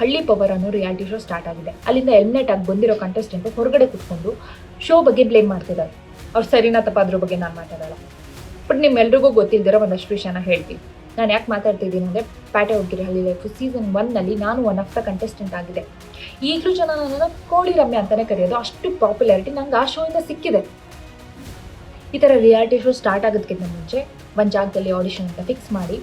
ಹಳ್ಳಿ ಪವರ್ ಅನ್ನೋ reality show start ಆಗಿದೆ. ಅಲ್ಲಿಂದ ಎಲಿಮಿನೇಟ್ ಆಗಿ ಬಂದಿರೋ ಕಂಟೆಸ್ಟೆಂಟ್ ಹೊರಗಡೆ ಕುತ್ಕೊಂಡು ಶೋ ಬಗ್ಗೆ ಬ್ಲೇಮ್ ಮಾಡ್ತಿದ್ದಾರೆ. ಅವ್ರು ಸರಿನಾ ತಪ್ಪ ಅದ್ರ ಬಗ್ಗೆ ನಾನು ಮಾತಾಡಲ್ಲ. ಬಟ್ ನಿಮ್ಮೆಲ್ರಿಗೂ ಗೊತ್ತಿಲ್ದಿರೋ ಒಂದಷ್ಟು ವಿಷಯನ ಹೇಳ್ತೀನಿ. ನಾನು ಯಾಕೆ ಮಾತಾಡ್ತಿದ್ದೀನಿ ಅಂದರೆ ಪ್ಯಾಟೆ ಹೋಗಿರಿ ಹಳ್ಳಿ ಲೈಫ್ ಸೀಸನ್ ಒನ್ನಲ್ಲಿ ನಾನು ಒನ್ ಆಫ್ ದ ಕಂಟೆಸ್ಟೆಂಟ್ ಆಗಿದೆ. ಈಗಲೂ ಜನ ನನ್ನ ಕೋಳಿ ರಮ್ಯ ಅಂತಲೇ ಕರೆಯೋದು. ಅಷ್ಟು ಪಾಪ್ಯುಲಾರಿಟಿ ನಂಗೆ ಆ ಶೋಯಿಂದ ಸಿಕ್ಕಿದೆ. ಈ ಥರ ರಿಯಾಲಿಟಿ ಶೋ ಸ್ಟಾರ್ಟ್ ಆಗೋದಕ್ಕಿಂತ ಮುಂಚೆ ಒಂದು ಜಾಗದಲ್ಲಿ ಆಡಿಷನ್ ಅಂತ ಫಿಕ್ಸ್ ಮಾಡಿ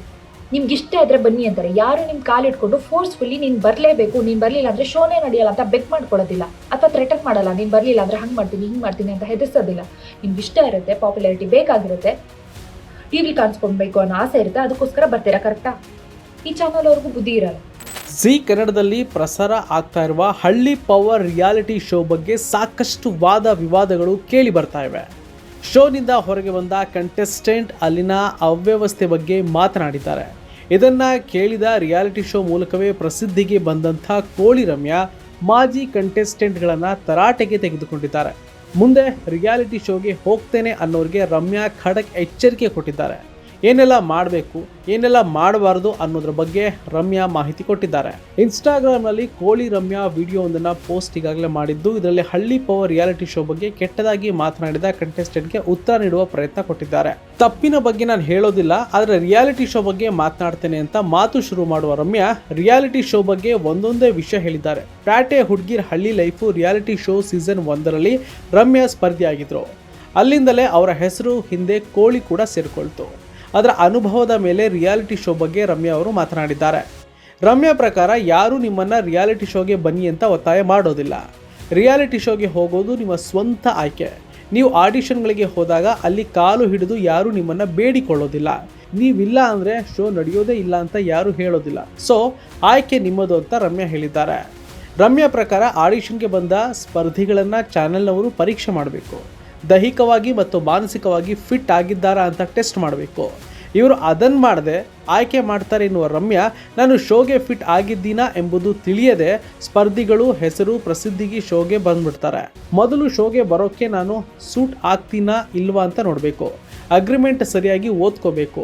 ನಿಮ್ಗೆ ಇಷ್ಟ ಆದರೆ ಬನ್ನಿ ಅಂತಾರೆ. ಯಾರು ನಿಮ್ಮ ಕಾಲಿಟ್ಕೊಂಡು ಫೋರ್ಸ್ಫುಲ್ಲಿ ನೀನು ಬರಲೇಬೇಕು, ನೀನು ಬರಲಿಲ್ಲ ಅಂದರೆ ಶೋನೇ ನಡೆಯಲ್ಲ ಅಂತ ಬೆಕ್ ಮಾಡ್ಕೊಳ್ಳೋದಿಲ್ಲ. ಅಥವಾ ಥ್ರೆಟನ್ ಮಾಡಲ್ಲ, ನೀನು ಬರಲಿಲ್ಲ ಅಂದರೆ ಹಂಗೆ ಮಾಡ್ತೀನಿ, ಹಿಂಗೆ ಮಾಡ್ತೀನಿ ಅಂತ ಹೆದರ್ಸೋದಿಲ್ಲ. ನಿಮ್ಗೆ ಇಷ್ಟ ಇರುತ್ತೆ ಪಾಪ್ಯುಲಾರಿಟಿ ಬೇಕಾಗಿರುತ್ತೆ. ಟಿ ವಿಲಿ ಅನ್ನೋ ಆಸೆ ಇರುತ್ತೆ, ಅದಕ್ಕೋಸ್ಕರ ಬರ್ತೀರಾ ಕರೆಕ್ಟಾ ಈ ಚಾನಲ್ ಅವ್ರಿಗೂ ಬುದ್ಧಿ ಇರಲ್ಲ. ಜಿ ಕನ್ನಡದಲ್ಲಿ ಪ್ರಸಾರ ಆಗ್ತಾ ಇರುವ ಹಳ್ಳಿ ಪವರ್ ರಿಯಾಲಿಟಿ ಶೋ ಬಗ್ಗೆ ಸಾಕಷ್ಟು ವಾದ ವಿವಾದಗಳು ಕೇಳಿ ಬರ್ತಾ ಇವೆ. ಶೋನಿಂದ ಹೊರಗೆ ಬಂದ ಕಂಟೆಸ್ಟೆಂಟ್ ಅಲ್ಲಿನ ಅವ್ಯವಸ್ಥೆ ಬಗ್ಗೆ ಮಾತನಾಡಿದ್ದಾರೆ. ಇದನ್ನ ಕೇಳಿದ ರಿಯಾಲಿಟಿ ಶೋ ಮೂಲಕವೇ ಪ್ರಸಿದ್ಧಿಗೆ ಬಂದಂಥ ಕೋಳಿ ರಮ್ಯಾ ಮಾಜಿ ಕಂಟೆಸ್ಟೆಂಟ್ಗಳನ್ನು ತರಾಟೆಗೆ ತೆಗೆದುಕೊಂಡಿದ್ದಾರೆ. ಮುಂದೆ ರಿಯಾಲಿಟಿ ಶೋಗೆ ಹೋಗ್ತೇನೆ ಅನ್ನೋರಿಗೆ ರಮ್ಯಾ ಖಡಕ್ ಎಚ್ಚರಿಕೆ ಕೊಟ್ಟಿದ್ದಾರೆ. ಏನೆಲ್ಲ ಮಾಡಬೇಕು, ಏನೆಲ್ಲ ಮಾಡಬಾರ್ದು ಅನ್ನೋದ್ರ ಬಗ್ಗೆ ರಮ್ಯಾ ಮಾಹಿತಿ ಕೊಟ್ಟಿದ್ದಾರೆ. ಇನ್ಸ್ಟಾಗ್ರಾಮ್ನಲ್ಲಿ ಕೋಳಿ ರಮ್ಯಾ ವಿಡಿಯೋ ಒಂದನ್ನು ಪೋಸ್ಟ್ ಈಗಾಗಲೇ ಮಾಡಿದ್ದು, ಇದರಲ್ಲಿ ಹಳ್ಳಿ ಪವರ್ ರಿಯಾಲಿಟಿ ಶೋ ಬಗ್ಗೆ ಕೆಟ್ಟದಾಗಿ ಮಾತನಾಡಿದ ಕಂಟೆಸ್ಟೆಂಟ್ಗೆ ಉತ್ತರ ನೀಡುವ ಪ್ರಯತ್ನ ಕೊಟ್ಟಿದ್ದಾರೆ. ತಪ್ಪಿನ ಬಗ್ಗೆ ನಾನು ಹೇಳೋದಿಲ್ಲ, ಆದರೆ ರಿಯಾಲಿಟಿ ಶೋ ಬಗ್ಗೆ ಮಾತನಾಡ್ತೇನೆ ಅಂತ ಮಾತು ಶುರು ಮಾಡುವ ರಮ್ಯಾ ರಿಯಾಲಿಟಿ ಶೋ ಬಗ್ಗೆ ಒಂದೊಂದೇ ವಿಷಯ ಹೇಳಿದ್ದಾರೆ. ಪ್ಯಾಟೆ ಹುಡ್ಗಿರ್ ಹಳ್ಳಿ ಲೈಫು ರಿಯಾಲಿಟಿ ಶೋ ಸೀಸನ್ ಒಂದರಲ್ಲಿ ರಮ್ಯಾ ಸ್ಪರ್ಧಿಯಾಗಿದ್ರು. ಅಲ್ಲಿಂದಲೇ ಅವರ ಹೆಸರು, ಹಿಂದೆ ಕೋಳಿ ಕೂಡ ಸೇರಿಕೊಳ್ತು. ಅದರ ಅನುಭವದ ಮೇಲೆ ರಿಯಾಲಿಟಿ ಶೋ ಬಗ್ಗೆ ರಮ್ಯಾ ಅವರು ಮಾತನಾಡಿದ್ದಾರೆ. ರಮ್ಯಾ ಪ್ರಕಾರ ಯಾರೂ ನಿಮ್ಮನ್ನು ರಿಯಾಲಿಟಿ ಶೋಗೆ ಬನ್ನಿ ಅಂತ ಒತ್ತಾಯ ಮಾಡೋದಿಲ್ಲ. ರಿಯಾಲಿಟಿ ಶೋಗೆ ಹೋಗೋದು ನಿಮ್ಮ ಸ್ವಂತ ಆಯ್ಕೆ. ನೀವು ಆಡಿಷನ್ಗಳಿಗೆ ಹೋದಾಗ ಅಲ್ಲಿ ಕಾಲು ಹಿಡಿದು ಯಾರೂ ನಿಮ್ಮನ್ನು ಬೇಡಿಕೊಳ್ಳೋದಿಲ್ಲ. ನೀವಿಲ್ಲ ಅಂದರೆ ಶೋ ನಡೆಯೋದೇ ಇಲ್ಲ ಅಂತ ಯಾರೂ ಹೇಳೋದಿಲ್ಲ. ಸೊ ಆಯ್ಕೆ ನಿಮ್ಮದು ಅಂತ ರಮ್ಯಾ ಹೇಳಿದ್ದಾರೆ. ರಮ್ಯಾ ಪ್ರಕಾರ ಆಡಿಷನ್ಗೆ ಬಂದ ಸ್ಪರ್ಧಿಗಳನ್ನು ಚಾನೆಲ್ನವರು ಪರೀಕ್ಷೆ ಮಾಡಬೇಕು. ದೈಹಿಕವಾಗಿ ಮತ್ತು ಮಾನಸಿಕವಾಗಿ ಫಿಟ್ ಆಗಿದ್ದಾರಾ ಅಂತ ಟೆಸ್ಟ್ ಮಾಡಬೇಕು. ಇವರು ಅದನ್ನು ಮಾಡದೆ ಆಯ್ಕೆ ಮಾಡ್ತಾರೆ ಎನ್ನುವ ರಮ್ಯಾ, ನಾನು ಶೋಗೆ ಫಿಟ್ ಆಗಿದ್ದೀನಾ ಎಂಬುದು ತಿಳಿಯದೆ ಸ್ಪರ್ಧಿಗಳು ಹೆಸರು ಪ್ರಸಿದ್ಧಿಗೆ ಶೋಗೆ ಬಂದ್ಬಿಡ್ತಾರೆ. ಮೊದಲು ಶೋಗೆ ಬರೋಕ್ಕೆ ನಾನು ಸೂಟ್ ಆಗ್ತೀನಾ ಇಲ್ವಾ ಅಂತ ನೋಡಬೇಕು. ಅಗ್ರಿಮೆಂಟ್ ಸರಿಯಾಗಿ ಓದ್ಕೋಬೇಕು.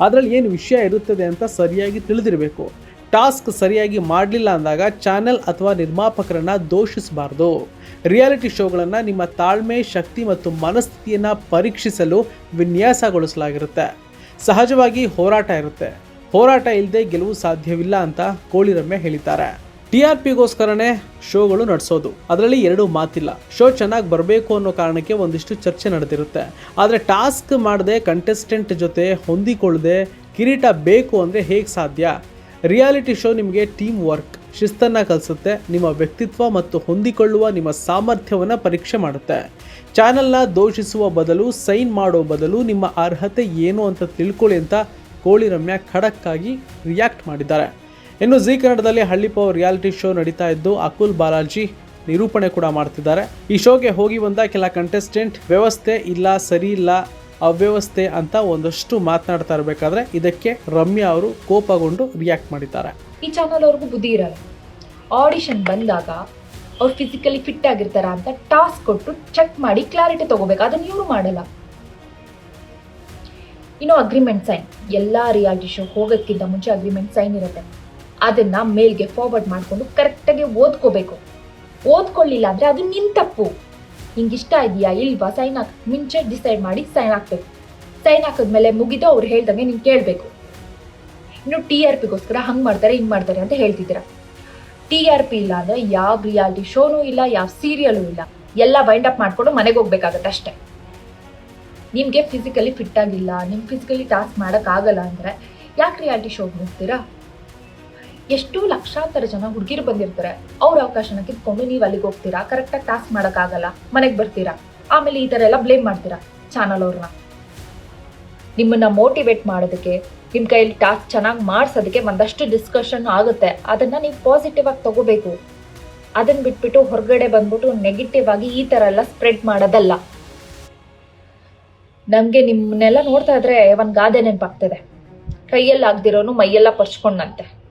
ಅದರಲ್ಲಿ ಏನು ವಿಷಯ ಇರುತ್ತದೆ ಅಂತ ಸರಿಯಾಗಿ ತಿಳಿದಿರಬೇಕು. ಟಾಸ್ಕ್ ಸರಿಯಾಗಿ ಮಾಡಲಿಲ್ಲ ಅಂದಾಗ ಚಾನೆಲ್ ಅಥವಾ ನಿರ್ಮಾಪಕರನ್ನ ದೋಷಿಸಬಾರ್ದು. ರಿಯಾಲಿಟಿ ಶೋಗಳನ್ನು ನಿಮ್ಮ ತಾಳ್ಮೆ, ಶಕ್ತಿ ಮತ್ತು ಮನಸ್ಥಿತಿಯನ್ನು ಪರೀಕ್ಷಿಸಲು ವಿನ್ಯಾಸಗೊಳಿಸಲಾಗಿರುತ್ತೆ. ಸಹಜವಾಗಿ ಹೋರಾಟ ಇರುತ್ತೆ. ಹೋರಾಟ ಇಲ್ಲದೆ ಗೆಲುವು ಸಾಧ್ಯವಿಲ್ಲ ಅಂತ ಕೋಳಿರಮ್ಮೆ ಹೇಳಿದ್ದಾರೆ. ಟಿ ಆರ್ ಪಿಗೋಸ್ಕರನೇ ಶೋಗಳು ನಡೆಸೋದು. ಅದರಲ್ಲಿ ಎರಡು ಮಾತಿಲ್ಲ. ಶೋ ಚೆನ್ನಾಗಿ ಬರಬೇಕು ಅನ್ನೋ ಕಾರಣಕ್ಕೆ ಒಂದಿಷ್ಟು ಚರ್ಚೆ ನಡೆದಿರುತ್ತೆ. ಆದರೆ ಟಾಸ್ಕ್ ಮಾಡದೆ ಕಂಟೆಸ್ಟೆಂಟ್ ಜೊತೆ ಹೊಂದಿಕೊಳ್ಳದೆ ಕಿರೀಟ ಬೇಕು ಅಂದರೆ ಹೇಗೆ ಸಾಧ್ಯ? ರಿಯಾಲಿಟಿ ಶೋ ನಿಮಗೆ ಟೀಮ್ ವರ್ಕ್ ಶಿಸ್ತನ್ನು ಕಲಿಸುತ್ತೆ, ನಿಮ್ಮ ವ್ಯಕ್ತಿತ್ವ ಮತ್ತು ಹೊಂದಿಕೊಳ್ಳುವ ನಿಮ್ಮ ಸಾಮರ್ಥ್ಯವನ್ನು ಪರೀಕ್ಷೆ ಮಾಡುತ್ತೆ. ಚಾನೆಲ್ನ ದೋಷಿಸುವ ಬದಲು ಸೈನ್ ಮಾಡೋ ಬದಲು ನಿಮ್ಮ ಅರ್ಹತೆ ಏನು ಅಂತ ತಿಳ್ಕೊಳ್ಳಿ ಅಂತ ಕೋಳಿ ರಮ್ಯಾ ಖಡಕ್ಕಾಗಿ ರಿಯಾಕ್ಟ್ ಮಾಡಿದ್ದಾರೆ. ಇನ್ನು ಝೀ ಕನ್ನಡದಲ್ಲಿ ಹಳ್ಳಿ ಪವರ್ ರಿಯಾಲಿಟಿ ಶೋ ನಡೀತಾ ಇದ್ದು, ಅಕುಲ್ ಬಾಲಾಜಿ ನಿರೂಪಣೆ ಕೂಡ ಮಾಡ್ತಿದ್ದಾರೆ. ಈ ಶೋಗೆ ಹೋಗಿ ಬಂದ ಕೆಲ ಕಂಟೆಸ್ಟೆಂಟ್ ವ್ಯವಸ್ಥೆ ಇಲ್ಲ, ಸರಿ ಇಲ್ಲ ಅವ್ಯವಸ್ಥೆ ಅಂತ ಒಂದಷ್ಟು ಮಾತನಾಡ್ತಾ ಇರಬೇಕಾದ್ರೆ ಇದಕ್ಕೆ ರಮ್ಯಾ ಅವರು ಕೋಪಗೊಂಡು ರಿಯಾಕ್ಟ್ ಮಾಡಿದ್ದಾರೆ. ಈ ಚಾನಲ್ ಅವ್ರಿಗೂ ಬುದ್ಧಿ ಇರಲ್ಲ. ಆಡಿಷನ್ ಬಂದಾಗ ಅವ್ರು ಫಿಸಿಕಲಿ ಫಿಟ್ ಆಗಿರ್ತಾರ ಅಂತ ಟಾಸ್ಕ್ ಕೊಟ್ಟು ಚೆಕ್ ಮಾಡಿ ಕ್ಲಾರಿಟಿ ತಗೋಬೇಕು. ಅದನ್ನ ಇವರು ಮಾಡಲ್ಲ. ಇನ್ನು ಅಗ್ರಿಮೆಂಟ್ ಸೈನ್ ಎಲ್ಲ ರಿಯಾಲಿಟಿ ಶೋ ಹೋಗೋಕ್ಕಿಂತ ಮುಂಚೆ ಅಗ್ರಿಮೆಂಟ್ ಸೈನ್ ಇರುತ್ತೆ. ಅದನ್ನ ಮೇಲ್ಗೆ ಫಾರ್ವರ್ಡ್ ಮಾಡಿಕೊಂಡು ಕರೆಕ್ಟಾಗಿ ಓದ್ಕೋಬೇಕು. ಓದ್ಕೊಳ್ಳಿಲ್ಲ ಅಂದರೆ ಅದು ನಿನ್ ತಪ್ಪು. ನಿಂಗೆ ಇಷ್ಟ ಇದೆಯಾ? ಇಲ್ವಾ? ಸೈನ್ ಹಾಕ್. ಮುಂಚೆ ಡಿಸೈಡ್ ಮಾಡಿ ಸೈನ್ ಹಾಕ್ಬೇಕು. ಸೈನ್ ಹಾಕಿದ್ಮೇಲೆ ಮುಗಿದು ಅವ್ರು ಹೇಳ್ದಂಗೆ ನೀನು ಕೇಳಬೇಕು. ಇನ್ನು ಟಿ ಆರ್ ಪಿಗೋಸ್ಕರ ಹಂಗೆ ಮಾಡ್ತಾರೆ, ಹಿಂಗೆ ಮಾಡ್ತಾರೆ ಅಂತ ಹೇಳ್ತಿದ್ದೀರ? ಟಿ ಆರ್ ಪಿ ಇಲ್ಲ ಅಂದರೆ ಯಾವ ರಿಯಾಲಿಟಿ ಶೋನೂ ಇಲ್ಲ, ಯಾವ ಸೀರಿಯಲು ಇಲ್ಲ. ಎಲ್ಲ ವೈಂಡ್ ಅಪ್ ಮಾಡಿಕೊಂಡು ಮನೆಗೆ ಹೋಗ್ಬೇಕಾಗತ್ತೆ ಅಷ್ಟೇ. ನಿಮಗೆ ಫಿಸಿಕಲಿ ಫಿಟ್ ಆಗಿಲ್ಲ, ನಿಮ್ಗೆ ಫಿಸಿಕಲಿ ಟಾಸ್ಕ್ ಮಾಡೋಕ್ಕಾಗಲ್ಲ ಅಂದರೆ ಯಾಕೆ ರಿಯಾಲಿಟಿ ಶೋಗೆ ಹೋಗ್ತೀರಾ? ಎಷ್ಟು ಲಕ್ಷಾಂತರ ಜನ ಹುಡುಗಿರು ಬಂದಿರ್ತಾರೆ. ಅವ್ರ ಅವಕಾಶನ ಕಿತ್ಕೊಂಡು ನೀವು ಅಲ್ಲಿಗೆ ಹೋಗ್ತೀರಾ? ಕರೆಕ್ಟಾಗಿ ಟಾಸ್ಕ್ ಮಾಡೋಕ್ಕಾಗಲ್ಲ ಮನೆಗೆ ಬರ್ತೀರಾ? ಆಮೇಲೆ ಈ ಥರ ಎಲ್ಲ ಬ್ಲೇಮ್ ಮಾಡ್ತೀರಾ? ಚಾನಲ್ ಅವ್ರನ್ನ. ನಿಮ್ಮನ್ನ ಮೋಟಿವೇಟ್ ಮಾಡೋದಕ್ಕೆ ನಿಮ್ಮ ಕೈಯಲ್ಲಿ ಟಾಸ್ಕ್ ಚೆನ್ನಾಗಿ ಮಾಡಿಸೋದಕ್ಕೆ ಒಂದಷ್ಟು ಡಿಸ್ಕಷನ್ ಆಗುತ್ತೆ. ಅದನ್ನು ನೀವು ಪಾಸಿಟಿವ್ ಆಗಿ ತಗೋಬೇಕು. ಅದನ್ನ ಬಿಟ್ಬಿಟ್ಟು ಹೊರಗಡೆ ಬಂದ್ಬಿಟ್ಟು ನೆಗೆಟಿವ್ ಆಗಿ ಈ ಥರ ಎಲ್ಲ ಸ್ಪ್ರೆಡ್ ಮಾಡೋದಲ್ಲ. ನಮಗೆ ನಿಮ್ಮನ್ನೆಲ್ಲ ನೋಡ್ತಾ ಇದ್ರೆ ಒಂದು ಗಾದೆ ನೆನಪಾಗ್ತದೆ. ಕೈಯಲ್ಲಿ ಆಗ್ದಿರೋನು ಮೈಯೆಲ್ಲ ಪರ್ಚ್ಕೊಂಡಂತೆ.